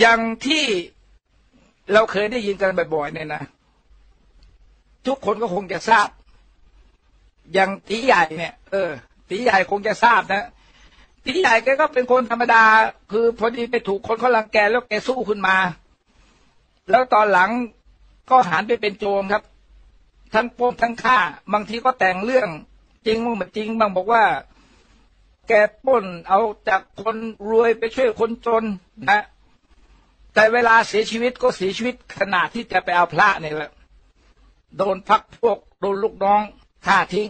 อย่างที่เราเคยได้ยินกันบ่อยๆเนี่ยนะ ทุกคนก็คงจะทราบ อย่างตีใหญ่เนี่ย เออตีใหญ่คงจะทราบนะตีใหญ่แกก็เป็นคนธรรมดา คือพอดีไปถูกคนเขาลังแกแล้วแกสู้ขึ้นมา แล้วตอนหลังก็หันไปเป็นโจรครับ ทั้งปล้นทั้งฆ่า บางทีก็แต่งเรื่องจริงบ้างไม่จริงบางบอกว่า แกป้นเอาจากคนรวยไปช่วยคนจนนะ แต่เวลาเสียชีวิตก็เสียชีวิตขนาดที่จะไปเอาพระเนี่ยแหละ โดนพักพวกโดนลูกน้องฆ่าทิ้ง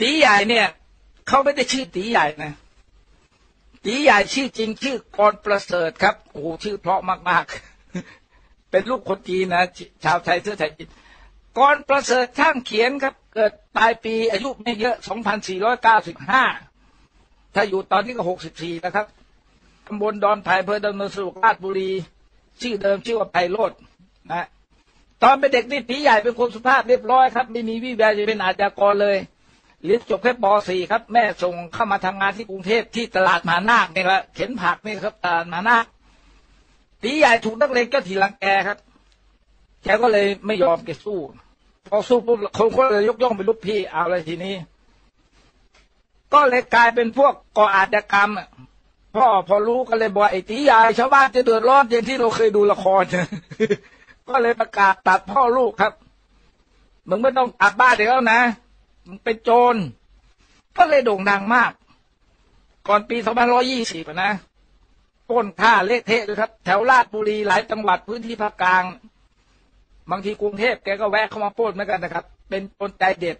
ตีใหญ่เนี่ยเขาไม่ได้ชื่อตีใหญ่นะตีใหญ่ชื่อจริงชื่อกรประเสริฐครับโอ้โหชื่อเพราะมากๆ เป็นลูกคนจีนนะชาวไทยเสื้อไทยจีนกรประเสริฐช่างเขียนครับ เกิดปลายปีอายุไม่เยอะ 2495 ถ้าอยู่ตอนนี้ก็ 64นะครับ ตำบลดอนไผ่อำเภอดำเนินสะดวกราชบุรี ชื่อเดิมชื่อว่าไพโรดนะตอนเป็นเด็กนี่ตีใหญ่เป็นคนสุภาพเรียบร้อยครับ ไม่มีวิแววจะเป็นอาชญากรเลยเรียนจบแค่ป .4 ครับ แม่ส่งเข้ามาทำงานที่กรุงเทพที่ตลาดมหานาคนี่แหละเข็นผักนี่ครับตลาดมหานาคตีใหญ่ถูกนักเลงก็ถีรังแกครับแกก็เลยไม่ยอมแกสู้พอสู้ปุ๊บคนก็เลยยกย่องเป็นลูกพี่เอาอะไรทีนี้ ก็เลยกลายเป็นพวกก่ออาชญากรรม พ่อพอรู้ก็เลยบอกไอ้ตีใหญ่ชาวบ้านจะเดือดร้อนอย่างที่เราเคยดูละครก็เลยประกาศตัดพ่อลูกครับมึงไม่ต้องอับบ้านเดี๋ยวนะมึงเป็นโจรก็เลยโด่งดังมาก ก่อนปี2520นะป้นฆ่าเละเทะเลยครับ แถวลาดบุรีหลายจังหวัดพื้นที่ภาคกลาง บางทีกรุงเทพแกก็แวะเข้ามาป้นเหมือนกันนะครับ เป็นคนใจเด็ด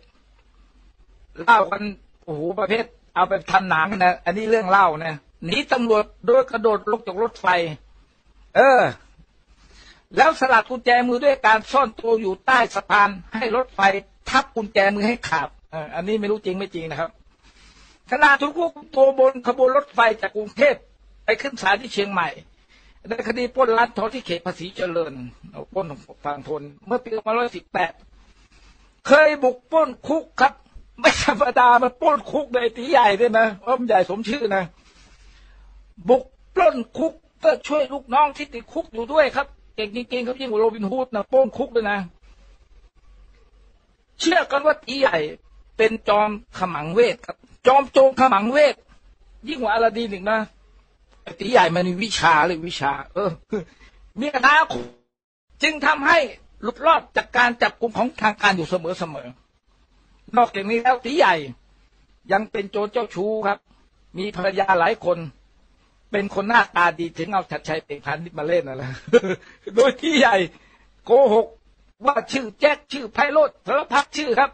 เล่ากันโอ้โหประเภท เอาไปทำหนังนะ อันนี้เรื่องเล่านะ หนีตำรวจโดยกระโดดลงจากรถไฟ เออ แล้วสลัดกุญแจมือด้วยการซ่อนตัวอยู่ใต้สะพาน ให้รถไฟทับกุญแจมือให้ขาดอันนี้ไม่รู้จริงไม่จริงนะครับขณะทุกควบคุมตัวบนขบวนรถไฟจากกรุงเทพไปขึ้นศาลที่เชียงใหม่ในคดีปล้นร้านทองที่เขตภาษีเจริญปล้นฝั่งทน เมื่อปี2518 เคยบุกปล้นคุกครับ ไม่ธรรมดามาปล้นคุกในตีใหญ่ด้วยนะว่ามันใหญ่สมชื่อนะ บุกปล้นคุกก็ช่วยลูกน้องที่ติดคุกอยู่ด้วยครับ เก่งจริงๆเขายิ่งกว่าโรบินฮูดนะปล้นคุกด้วยนะ เชื่อกันว่าตีใหญ่เป็นจอมขมังเวทครับ จอมโจรขมังเวทยิ่งกว่าอลาดีนอีกนะตีใหญ่มันมีวิชาเลยวิชา เออมีคาถาจึงทำให้หลุดรอดจากการจับกลุ่มของทางการอยู่เสมอเสมอนอกจากนี้แล้วตีใหญ่ ยังเป็นโจรเจ้าชู้ครับ มีภรรยาหลายคน เป็นคนหน้าตาดีถึงเอาชัดชัยเอกพันนิดมาเล่นนะละโดยที่ใหญ่โกหกว่าชื่อแจ็คชื่อไพโรธสารพัดชื่อครับ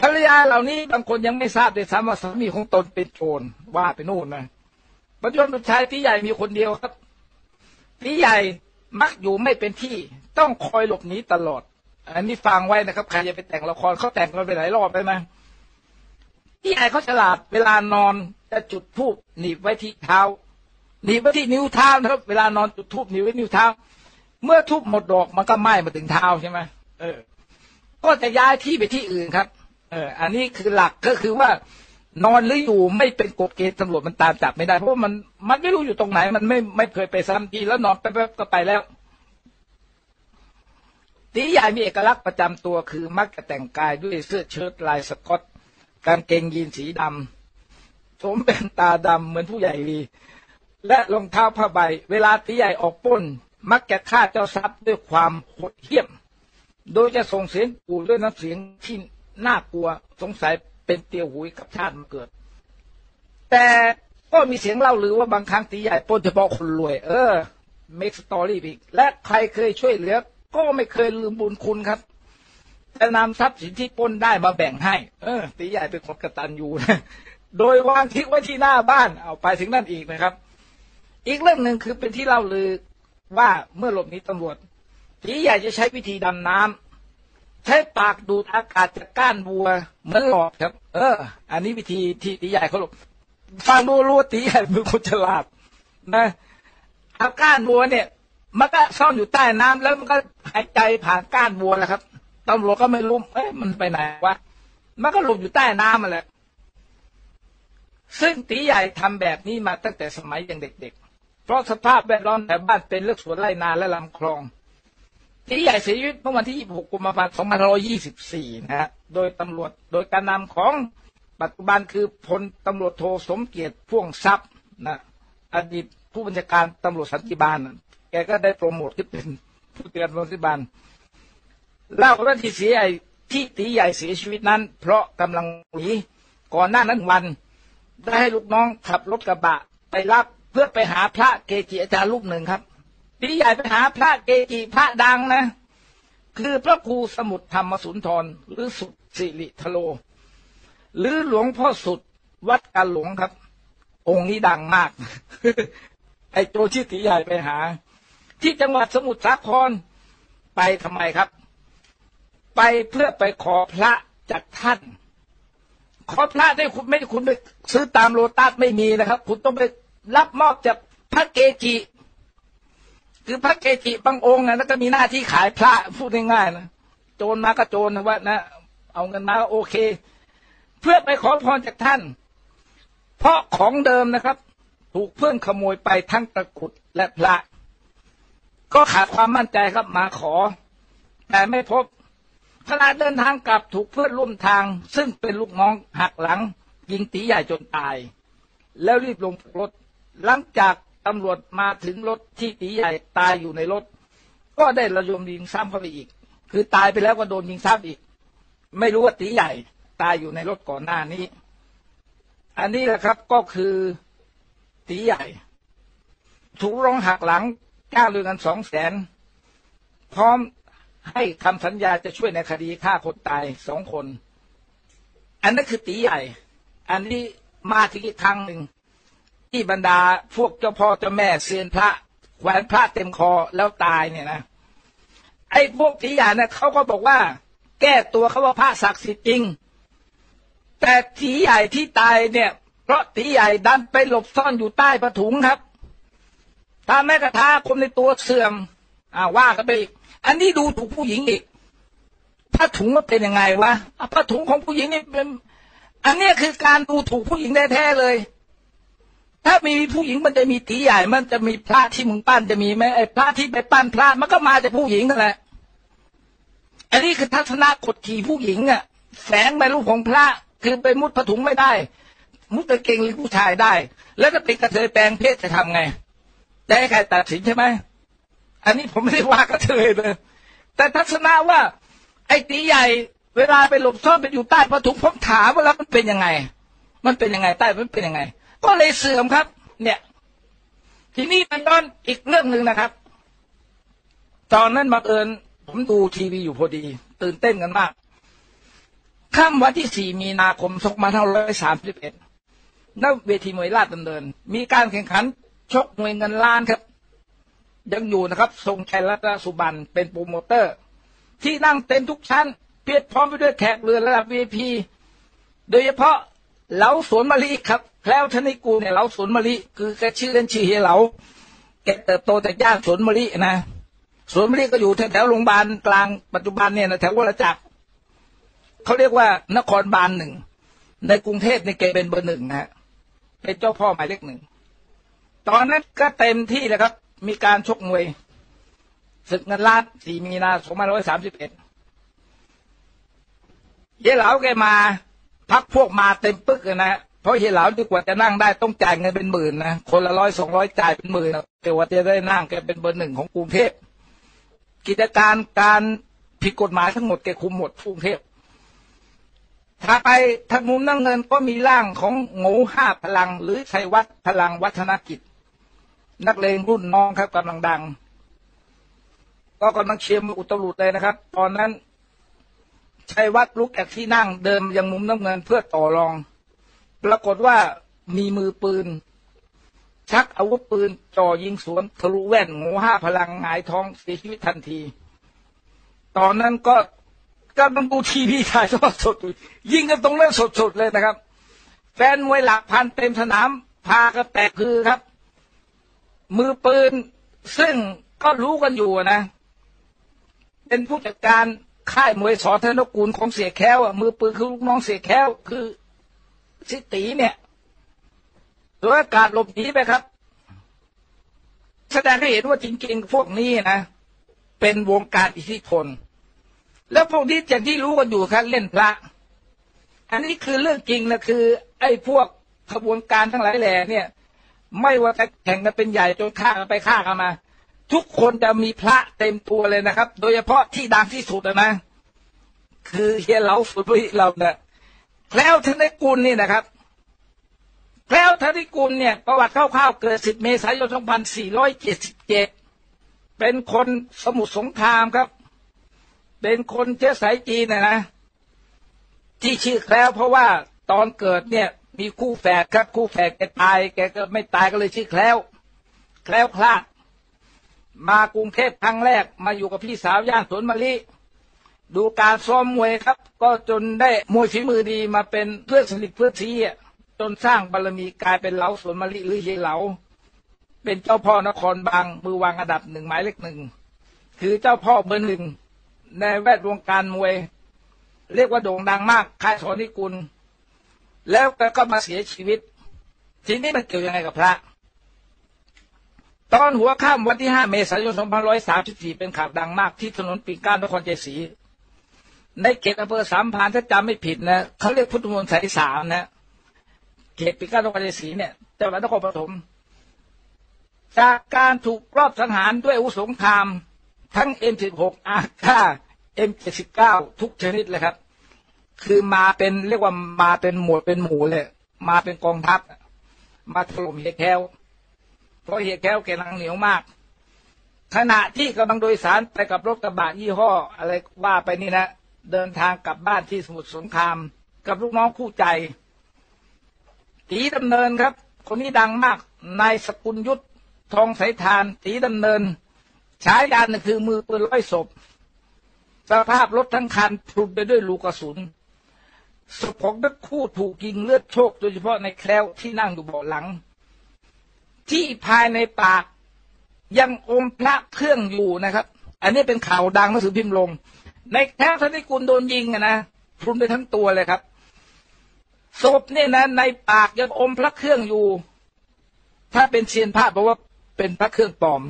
ภรรยาเหล่านี้บางคนยังไม่ทราบเลยซ้ำว่าสามีของตนเป็นโจรว่าไปนู่นนะปัจจุบันผู้ชายที่ใหญ่มีคนเดียวครับที่ใหญ่มักอยู่ไม่เป็นที่ต้องคอยหลบหนีตลอด อันนี้ฟังไว้นะครับใครจะไปแต่งละครเขาแต่งกันไปหลายรอบไปนะที่ใหญ่เขาฉลาดเวลานอน จะจุดธูปหนีบไว้ที่เท้าหนีบไว้ที่นิ้วเท้านะครับ เวลานอนจุดธูปหนีบไว้นิ้วเท้า เมื่อทูบหมดดอกมันก็ไหม้มาถึงเท้าใช่ไหมเออ ก็จะย้ายที่ไปที่อื่นครับ เออ อันนี้คือหลักก็คือว่านอนหรืออยู่ไม่เป็นกฎเกณฑ์ตำรวจมันตามจับไม่ได้ เพราะว่ามันมันไม่รู้อยู่ตรงไหน มันไม่ไม่เคยไปซ้ำทีแล้วนอนแป๊บๆก็ไปแล้วตีใหญ่มีเอกลักษณ์ประจำตัวคือมักจะแต่งกายด้วยเสื้อเชิ้ตลายสกอตกางเกงยีนสีดำ สวมเป็นตาดำเหมือนผู้ใหญ่ลีและรองเท้าผ้าใบ เวลาตีใหญ่ออกป้น มักจะฆ่าเจ้าทรัพย์ด้วยความโหดเหี้ยม โดยจะส่งเสียงกูด้วยน้ำเสียงที่น่ากลัวสงสัยเป็นเตียวหุยกับชาติมาเกิด แต่ก็มีเสียงเล่าลือว่าบางครั้งตีใหญ่ปนเฉพาะคนรวย เออเมกสตอรี่อีกและใครเคยช่วยเหลือ ก็ไม่เคยลืมบุญคุณครับจะนำทรัพย์สินที่ปนได้มาแบ่งให้ เออตีใหญ่เป็นคนกระตันยูนะ โดยวางทิ้งไว้ที่หน้าบ้าน เอาไปถึงนั่นอีกนะครับ อีกเรื่องหนึ่งคือเป็นที่เล่าลือว่าเมื่อหลบหนีตำรวจตีใหญ่จะใช้วิธีดำน้ำใช้ปากดูดอากาศจากก้านบัวเหมือนหลอดครับ เออ อันนี้วิธีที่ตีใหญ่เขาหลบฟังดูรู้ตีใหญ่มือคนฉลาดนะเอาก้านบัวเนี่ย มันก็ซ่อนอยู่ใต้น้ำแล้วมันก็หายใจผ่านก้านบัวแหละครับตำรวจก็ไม่รู้เอ๊ะมันไปไหนวะมันก็หลบอยู่ใต้น้ำมาแหละ ซึ่งตีใหญ่ทำแบบนี้มาตั้งแต่สมัยยังเด็กเพราะสภาพแวดล้อมแถวบ้านเป็นเลือกสวนไร่นาและลำคลองตีใหญ่เสียชีวิตเมื่อวันที่ 26 กุมภาพันธ์ 2524 นะฮะ โดยตำรวจ โดยการนำของปัจจุบันคือพลตำรวจโทสมเกียรติพ่วงทรัพย์นะอดีตผู้บัญชาการตำรวจสันติบาล แกก็ได้โปรโมทขึ้นเป็นผู้เตือนสันติบาลเล่าว่าที่เสียที่ตีใหญ่เสียชีวิตนั้น เพราะกำลังหนีก่อนหน้านั้นวัน ได้ให้ลูกน้องขับรถกระบะไปรับเพื่อไปหาพระเกจิอาจารย์รูปหนึ่งครับตีใหญ่ไปหาพระเกจิพระดังนะ คือพระครูสมุทรธรรมสุนทร หรือสุสิริทโล หรือหลวงพ่อสุดวัดกาหลวงครับ องค์นี้ดังมาก ไอ้โจชิตีใหญ่ไปหา ที่จังหวัดสมุทรสาครไปทำไมครับ ไปเพื่อไปขอพระจากท่าน ขอพระได้คุณไม่คุณไปซื้อตามโลตัสไม่มีนะครับ คุณต้องไปรับมอบจากพระเกจิ คือพระเกจิบางองค์นะแล้วก็มีหน้าที่ขายพระพูดง่ายๆนะโจรมาก็โจรนะว่านะ เอาเงินมาโอเค เพื่อไปขอพรจากท่าน เพราะของเดิมนะครับ ถูกเพื่อนขโมยไปทั้งตะกุดและพระ ก็ขาดความมั่นใจครับมาขอ แต่ไม่พบ ขณะเดินทางกลับถูกเพื่อนร่วมทาง ซึ่งเป็นลูกน้องหักหลังยิงตีใหญ่จนตาย แล้วรีบลงจากรถ หลังจากตำรวจมาถึงรถที่ตีใหญ่ตายอยู่ในรถ ก็ได้ระยมยิงซ้ำเข้าไปอีก คือตายไปแล้วก็โดนยิงซ้ำอีก ไม่รู้ว่าตีใหญ่ตายอยู่ในรถก่อนหน้านี้ อันนี้แหละครับก็คือตีใหญ่ ถูกร้องหักหลังจ้างเรือกันสองแสนพร้อม ให้คำสัญญาจะช่วยในคดีฆ่าคนตายสองคน อันนั้นคือตีใหญ่ อันนี้มาถึงอีกครั้งหนึ่ง ที่บรรดาพวกเจ้าพ่อเจ้าแม่เซียนพระแขวนพระเต็มคอแล้วตายเนี่ยนะไอ้พวกตีใหญ่นี่เขาก็บอกว่า แก้ตัวเขาว่าพระศักดิ์สิทธิ์จริง แต่ตีใหญ่ที่ตายเนี่ย เพราะตีใหญ่ดันไปหลบซ่อนอยู่ใต้ผ้าถุงครับถ้าแม่กระทาคนในตัวเสื่อมอ่าว่ากันไปอีก อันนี้ดูถูกผู้หญิงอีกผ้าถุงมันเป็นยังไงวะผ้าถุงของผู้หญิงนี่เป็น อันนี้คือการดูถูกผู้หญิงแท้ๆเลย ถ้ามีผู้หญิงมันจะมีตีใหญ่ มันจะมีพระที่มึงปั้นจะมีไหมไอ้พระที่ไปปั้นพระมันก็มาจากผู้หญิงนั่นแหละ อันนี้คือทัศนะกดขี่ผู้หญิงอะแสงไปรูปของพระคือไปมุดผ้าถุงไม่ได้ มุดตะเกงหรือผู้ชายได้ แล้วก็เป็นกระเทยแปลงเพศจะทำไงจะให้ใครตัดสินใช่ไหม อันนี้ผมไม่ได้ว่ากระเทยเลย แต่ทัศนะว่า ไอ้ตีใหญ่ เวลาไปหลบซ่อนไปอยู่ใต้ผ้าถุงผมถามว่าแล้วมันเป็นยังไง มันเป็นยังไงใต้มันเป็นยังไง ก็เลยเสื่อมครับ เนี่ย ทีนี้มันย้อนอีกเรื่องหนึ่งนะครับ ตอนนั้นบังเอิญผมดูทีวีอยู่พอดี ตื่นเต้นกันมากค่ำวันที่สี่มีนาคมสองพันห้าร้อยสามสิบเอ็ดณเวทีมวยราชดำเนิน มีการแข่งขันชกมวยเงินล้านครับ ยังอยู่นะครับ ทรงชัยรัตนสุบันเป็นโปรโมเตอร์ ที่นั่งเต็มทุกชั้น เพียรพร้อมไปด้วยแขกเรือระดับวีพีโดยเฉพาะเหลาสวนมะลิครับแคล้วธนิกูเนี่ยเหลาสวนมะลิคือแกชื่อเล่นชื่อเฮเหลาแกเติบโตจากย่านสวนมะลินะสวนมะลิก็อยู่แถวโรงพยาบาลกลางปัจจุบันเนี่ยนะแถววรจักรเขาเรียกว่านครบาลหนึ่งในกรุงเทพในแกเป็นเบอร์หนึ่งนะเป็นเจ้าพ่อหมายเลขหนึ่งตอนนั้นก็เต็มที่เลยครับ มีการชกมวยศึกเงินล้านสี่มีนาสองพันร้อยสามสิบเอ็ดเฮียเหลาแกมา พักพวกมาเต็มปึกเลยนะเพราะเฮียเหลาดีกว่าจะนั่งได้ต้องจ่ายเงินเป็นหมื่นนะคนละร้อยสองร้อยจ่ายเป็นหมื่นแต่ว่าจะได้นั่งแกเป็นเบอร์หนึ่งของกรุงเทพกิจการการผิดกฎหมายทั้งหมดแกคุมหมดกรุงเทพถ้าไปทางมุมน้ำเงินก็มีร่างของโง่ห้าพลัง หรือชัยวัฒน์พลังวัฒนกิจ นักเลงรุ่นน้องครับกำลังดัง ก็กำลังเชียร์มืออุตรุดเลยนะครับ ตอนนั้นชัยวัฒน์ลุกจากที่นั่งเดิมยังมุมน้ำเงินเพื่อต่อรอง ปรากฏว่ามีมือปืน ชักอาวุธปืนจ่อยิงสวนทะลุแว่นโง่ห้าพลังหงายท้องเสียชีวิตทันที ตอนนั้นก็กำลังดูทีวีถ่ายทอดสดยิงกันตรงนั้นสดๆเลยนะครับ แฟนมวยหลักพันเต็มสนามพากันแตกคือครับ มือปืน ซึ่งก็รู้กันอยู่นะ เป็นผู้จัดการค่ายมวยสอธนกูลของเสียแค้วอะมือปืนคือลูกน้องเสียแค้ว คือสิตีเนี่ยโดยอากาศหลบหนีไปครับ แสดงให้เห็นว่าจริงๆ พวกนี้นะ เป็นวงการอิทธิพล แล้วพวกนี้อย่างที่รู้กันอยู่ครับเล่นพระ อันนี้คือเรื่องจริงนะคือ ไอ้พวกขบวนการทั้งหลายแหล่เนี่ย ไม่ว่าจะแข่งกันเป็นใหญ่จนฆ่ากันไปฆ่ากันมา ทุกคนจะมีพระเต็มตัวเลยนะครับ โดยเฉพาะที่ดังที่สุดนะ คือเฮียเหลาสุดวิเราเนี่ยแล้วธนกุลนี่นะครับ แล้วธนิกุลเนี่ย ประวัติคร่าวๆเกิด 10 เมษายน 2477 เป็นคนสมุทรสงครามครับ เป็นคนเชื้อสายจีนนะนะที่ชื่อแคล้วเพราะว่าตอนเกิดเนี่ย มีคู่แฝดครับ คู่แฝดแกตายแกก็ไม่ตายก็เลยชื่อแคล้ว แคล้วคลาดมากรุงเทพครั้งแรกมาอยู่กับพี่สาวย่านสวนมะลิดูการซ้อมมวยครับ ก็จนได้มวยฝีมือดีมาเป็นเพื่อนสนิทเพื่อนซีอะจนสร้างบารรมีกลายเป็นเหลาสวนมะลิหรือเฮเหลา เป็นเจ้าพ่อนครบางมือวางอันดับหนึ่งหมายเลขหนึ่งคือเจ้าพ่อเบอร์หนึ่งในแวดวงการมวย เรียกว่าโด่งดังมากค่ายสอนิกุล แล้วก็มาเสียชีวิต ทีนี้มันเกี่ยวยังไงกับพระ ตอนหัวข้ามวันที่5เมษายน2534เป็นข่าวดังมากที่ถนนปิ่นเกล้านครเจศรีในเขตอำเภอสามพานถ้าจำไม่ผิดนะเขาเรียกพุทธมณฑลสายสามนะเขตปิ่นเกล้านครเจศรีเนี่ยจังหวัดนครปฐมจากการถูกรอบสังหารด้วยอาวุธสงคราม ทั้ง M16 อาค่า M79 ทุกชนิดเลยครับ คือมาเป็นเรียกว่ามาเป็นหมวดเป็นหมู่เลย มาเป็นกองทัพ มาถล่มเฮียแก้วเพราะเฮียแก้วแกนังเหนียวมาก ขณะที่กำลังโดยสารไปกับรถกระบะยี่ห้อ อะไรว่าไปนี่นะ เดินทางกลับบ้านที่สมุทรสงคราม กับลูกน้องคู่ใจตีดำเนินครับ คนนี้ดังมาก นายสกุลยุทธทองสายทานตีดำเนินฉายานนคือมือปืนร้อยศพสภาพรถทั้งคันพรุนไปด้วยลูกกระสุน ศพของทั้งคู่ถูกยิงเลือดโชกโดยเฉพาะในแคล้วที่นั่งอยู่เบาะหลัง ที่ภายในปากยังอมพระเครื่องอยู่นะครับ อันนี้เป็นข่าวดังหนังสือพิมพ์ลง ในแคล้วท่านที่กุลโดนยิงอะนะพรุนไปทั้งตัวเลยครับศพเนี่ยนะ ในปากยังอมพระเครื่องอยู่ ถ้าเป็นเชียนพระบอกว่าเป็นพระเครื่องปลอม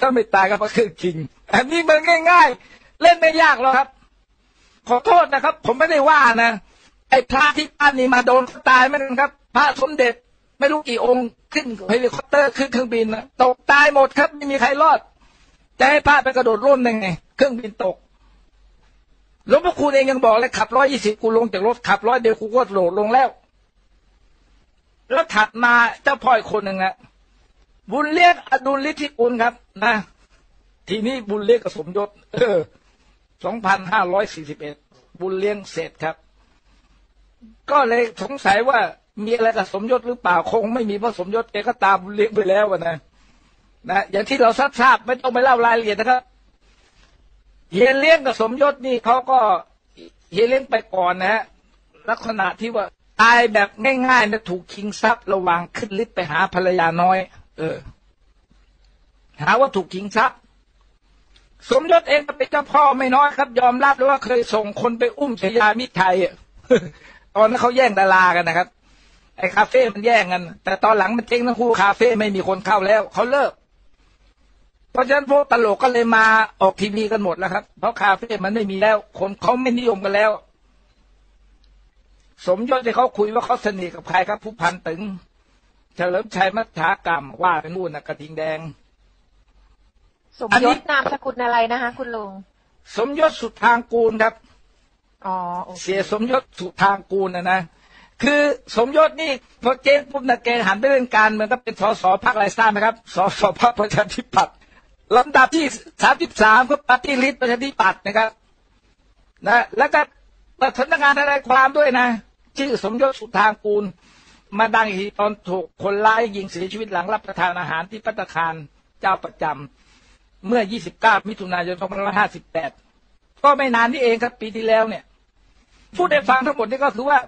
ถ้าไม่ตายก็พระเครื่องจริงอันนี้มันง่าย ๆ เล่นไม่ยากหรอกครับ ขอโทษนะครับ ผมไม่ได้ว่านะ ไอ้พระที่บ้านนี้มาโดนตายไม่นครับ พระสมเด็จไม่รู้กี่องค์ขึ้นเฮลิคอปเตอร์ขึ้นเครื่องบินนะตกตายหมดครับ ไม่มีใครรอด จะให้พระไปกระโดดร่มยังไง เครื่องบินตกหลวงพ่อคูณเองยังบอกเลยขับร้อยยี่สิบกูลงจากรถขับร้อยเดียวกูก็โดดลงแล้ว แล้วถัดมาเจ้าพ่อยคนหนึ่งนะบุญเลี้ยงอดุลฤทธิกุลครับ นะ ทีนี้บุญเลี้ยงกับสมยศเออ สองพันห้าร้อยสี่สิบเอ็ดบุญเลี้ยงเสร็จครับ ก็เลยสงสัยว่ามีอะไรกับสมยศหรือเปล่า คงไม่มีเพราะสมยศแกก็ตามบุญเลี้ยงไปแล้วนะนะอย่างที่เราทราบทราบไม่ต้องไปเล่ารายละเอียดนะครับเฮียเลี้ยงกับสมยศนี่เขาก็เฮียเลี้ยงไปก่อนนะฮะลักษณะที่ว่าตายแบบง่ายๆนะถูกชิงทรัพย์ระหว่างขึ้นลิฟต์ไปหาภรรยาน้อย เออ หาว่าถูกชิงทรัพย์ สมยศเองก็เป็นเจ้าพ่อไม่น้อยครับ ยอมรับเลยว่าเคยส่งคนไปอุ้มชยามิไทยตอนนั้นเขาแย่งดารากันนะครับไอ้คาเฟ่มันแย่งกัน แต่ตอนหลังมันเจ๊งทั้งคู่คาเฟ่ไม่มีคนเข้าแล้วเขาเลิก เพราะฉะนั้นพวกตลกก็เลยมาออกทีวีกันหมดแล้วครับ เพราะคาเฟ่มันไม่มีแล้ว คนเขาไม่นิยมกันแล้ว สมยศที่เขาคุยว่าเขาสนิทกับใครครับ ผู้พันตึง เฉลิมชัยมัจฉากรรมว่าเป็นนู่นนะกระทิงแดง สมยศนามสกุลอะไรนะคะ คุณลุง สมยศสุดทางกูลครับอ๋อโอเคเสียสมยศสุทางกูลนะนะคือสมยศนี่พอเจนปุ๊บนะแกหันไปเล่นการเมืองก็เป็นสสพักอะไรทราบไหมครับสสพักประชาธิปัตย์ลำดับที่สามสิบสามก็ปฏิริษีประชาธิปัตย์นะครับ นะ แล้วก็เปิดสำนักงานทนายความด้วยนะชื่อสมยศสุทางกูล มาดังอีกทีตอนถูกคนร้ายยิงเสียชีวิตหลังรับประทานอาหารที่ปัตตาคารเจ้าประจำ เมื่อ 29 มิถุนายน 2558 ก็ไม่นานนี้เองครับปีที่แล้วเนี่ย พูดได้ฟังทั้งหมดนี่ก็คือว่า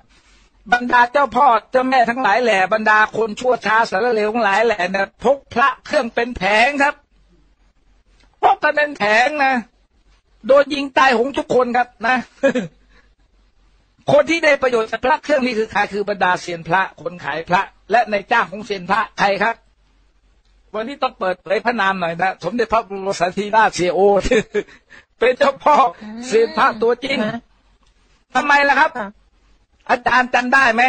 บรรดาเจ้าพ่อเจ้าแม่ทั้งหลายแหล่บรรดาคนชั่วช้าสารเลวทั้งหลายแหล่เนี่ยพกพระเครื่องเป็นแผงครับพกกันเป็นแผงนะโดนยิงตายหงทุกคนครับนะ คนที่ได้ประโยชน์จากพระเครื่องนี้คือใครคือบรรดาเซียนพระคนขายพระ และในจ้างของเซียนพระใครครับ วันนี้ต้องเปิดเผยพระนามหน่อยนะสมเด็จพระบรมสันติราชเสียโอเป็นเจ้าพ่อเสียพระตัวจริงฮะทำไมล่ะครับค่ะอาจารย์จำได้ไหม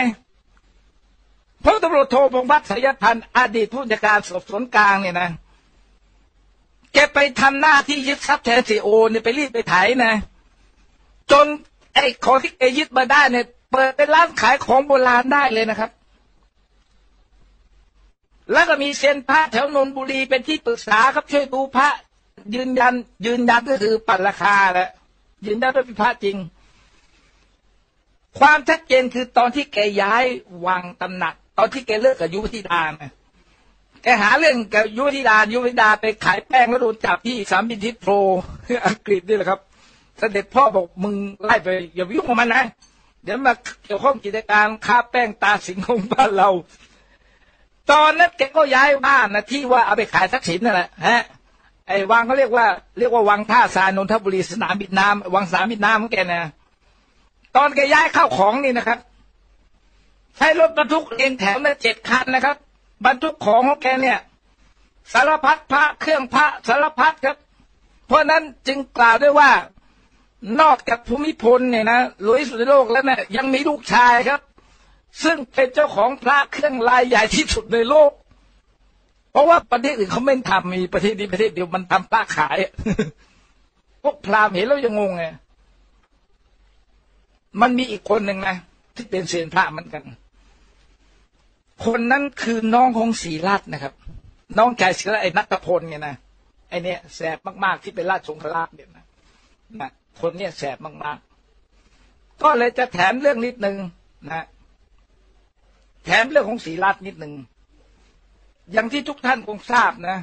พลตำรวจโทพงษ์พัฒน์สยพันธ์อดีตผู้จัดการสอบสวนกลางเนี่ยนะแกไปทำหน้าที่ยึดทรัพย์แทนเสียโอเนี่ยไปรีดไปไถนะ จนไอ้ของที่แกยึดมาได้เนี่ย เปิดเป็นร้านขายของโบราณได้เลยนะครับ แล้วก็มีเซียนพระแถวนนบุรีเป็นที่ปรึกษาครับช่วยดูพระ ยืนยัน ยืนยันก็คือปัดราคาแหละยืนยันว่าเป็นพระจริง ความชัดเจนคือตอนที่แกย้ายวังตำหนัก ตอนที่แกเลิกกับยุวธิดานะแกหาเรื่องกับยุวธิดายุวธิดาไปขายแป้งแล้วโดนจับที่สามบินทิพโพรอังกฤษนี่แหละครับเสด็จพ่อบอกมึงไล่ไปอย่าไปยุ่งกับมันนะ เดี๋ยวมาเกี่ยวข้องกิจการค้าแป้งตาสิงของบ้านเรา ตอนนั้นแกก็ย้ายบ้านนะที่ว่าเอาไปขายทักษิณนั่นแหละฮะไอ้วังเขาเรียกว่าเรียกว่าวังท่าทรายนนทบุรีสนามบินน้ำวังสนามบินน้ำของแกนะตอนแกย้ายเข้าของนี่นะครับ ใช้รถบรรทุกเองแถวละเจ็ดคันนะครับ บรรทุกของของแกเนี่ย สารพัดพระเครื่องพระสารพัดครับ เพราะนั้นจึงกล่าวด้วยว่านอกจากภูมิพลเนี่ยนะรวยสุดในโลกแล้วเนี่ยยังมีลูกชายครับ ซึ่งเป็นเจ้าของพระเครื่องลายใหญ่ที่สุดในโลก เพราะว่าประเทศอื่นเขาไม่ทำมีประเทศนี้ประเทศเดียวมันทำพระขาย พวกพราหมณ์เห็นแล้วยังงงไงมันมีอีกคนหนึ่งนะที่เป็นเซียนพระเหมือนกัน คนนั้นคือน้องของศรีรัตน์นะครับ น้องชายศรีรัตน์ไอ้นัทพลเนี่ยนะไอเนี่ยแสบมาก ๆ ที่เป็นราชสงคราชเนี่ยนะนะคนเนี่ยแสบมาก ๆ ก็เลยจะแถมเรื่องนิดนึงนะ ถมเรื่องของศรีรัตนิดหนึ่ง อย่างที่ทุกท่านคงทราบนะ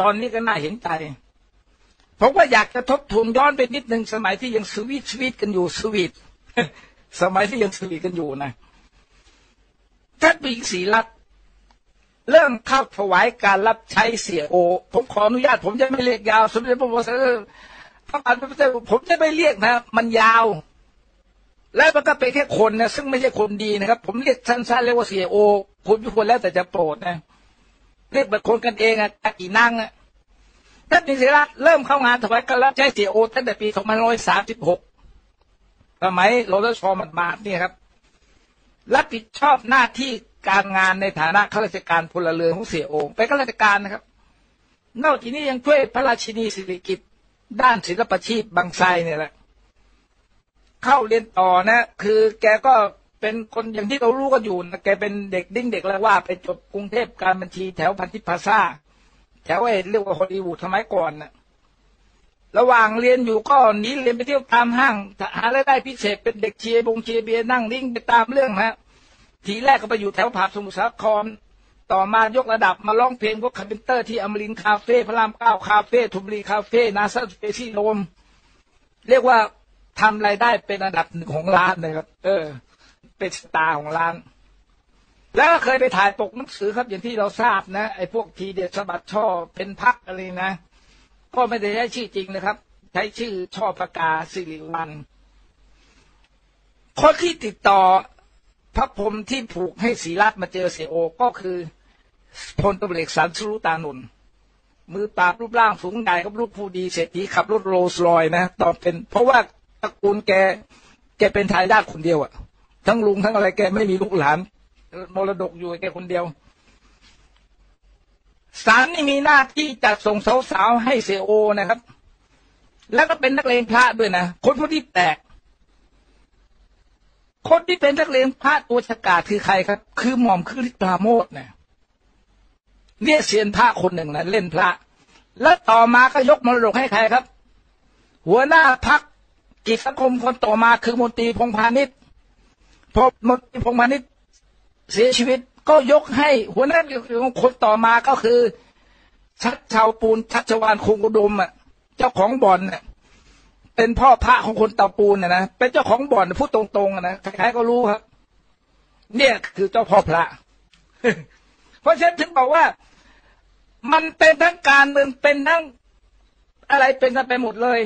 ตอนนี้ก็น่าเห็นใจ ผมว่าอยากจะทบทวนย้อนไปนิดหนึ่งสมัยที่ยังสวีทสวีทกันอยู่สวีทสมัยที่ยังสวีทกันอยู่นะท่านปีศรีรัตเริ่มเข้าถวายการรับใช้เสียโอ ผมขออนุญาต ผมจะไม่เรียกยาว สมเด็จพระบรมศาสดาพระบาทสมเด็จผมจะไม่เรียกนะ มันยาว และมันก็เป็นแค่คนนะซึ่งไม่ใช่คนดีนะครับ ผมเรียกสั้นๆเรียกว่าเสียโอคุณทุกคนแล้วแต่จะโปรดนะเรียกแบบคนกันเองอะตะกี่นั่งอะท่านปิศิระเริ่มเข้างานถวายการรับใช้เสียโอตั้งแต่ปี2536สมัยโรลชอมันมาเนี่ยครับ รับผิดชอบหน้าที่การงานในฐานะข้าราชการพลเรือนของเสียโอเป็นข้าราชการนะครับ นอกจากนี้ยังช่วยพระราชินีสิริกิติ์ด้านศิลปชีพบางไทรเนี่ยแหละ เข้าเรียนต่อนะ คือแกก็เป็นคนอย่างที่เรารู้กันอยู่นะแกเป็นเด็กดิ้งเด็กแล้วว่าไปจบกรุงเทพการบัญชีแถวพันธิพาซาแถวไอ้เรียกว่าฮอลลีวูดสมัยก่อนนะระหว่างเรียนอยู่ก็หนีเรียนไปเที่ยวตามห้างหารายได้พิเศษเป็นเด็กเชียร์บงเชียร์เบียร์นั่งนิ่งไปตามเรื่องฮะทีแรกก็ไปอยู่แถวผับสมุทรสาคร ต่อมายกระดับมาร้องเพลงพวกคาร์เพนเตอร์ที่อมรินทร์คาเฟ่พระรามเก้าคาเฟ่ทุบรีคาเฟ่นาซาสเปซี่โดมเรียกว่า ทำรายได้เป็นอันดับหนึ่งของร้านเลยครับ เออ เป็นสตาร์ของร้าน แล้วก็เคยไปถ่ายปกหนังสือครับ อย่างที่เราทราบนะ ไอ้พวกทีเด็ดสบัดช่อเป็นพักอะไรนะ ก็ไม่ได้ใช้ชื่อจริงนะครับ ใช้ชื่อช่อประกาสิริวันคนที่ติดต่อพระพรหมที่ผูกให้ศีรัตมาเจอเสโอก็คือพลตำรวจเอกสันสุรุตานนท์มือปราบรูปร่างสูงใหญ่กับลูกผู้ดีเศรษฐีขับรถโรลส์รอยนะตอนเป็น เพราะว่า ระกูลแก แกเป็นทายาทคนเดียวอะทั้งลุงทั้งอะไรแกไม่มีลูกหลานมรดกอยู่แกคนเดียวศาลนี่มีหน้าที่จัดส่งสาวๆให้เสียโอนะครับ แล้วก็เป็นนักเลงพระด้วยนะ คนพวกที่แตก คนที่เป็นนักเลงพระตัวฉกาจคือใครครับ คือหม่อมคือฤทธิ์ปราโมทเนี่ยเนี่ยเสียนพระคนหนึ่งนะเล่นพระ แล้วต่อมาก็ยกมรดกให้ใครครับ หัวหน้าพัก กิจสังคมคนต่อมาคือมนตรีพงพาณิชย์พอมนตรีพงพาณิชย์เสียชีวิตก็ยกให้หัวหน้าของคนต่อมาก็คือ ชัดชาวปูนชัดชวานคงอุดมอะเจ้าของบ่อนน่ะเป็นพ่อพระของคนเตาปูนนะนะเป็นเจ้าของบ่อนพูดตรงๆนะใครๆก็รู้ครับ เนี่ยคือเจ้าพ่อพระ เพราะฉะนั้นถึงบอกว่า มันเป็นทั้งการเมืองเป็นทั้งอะไรเป็นกันไปหมดเลย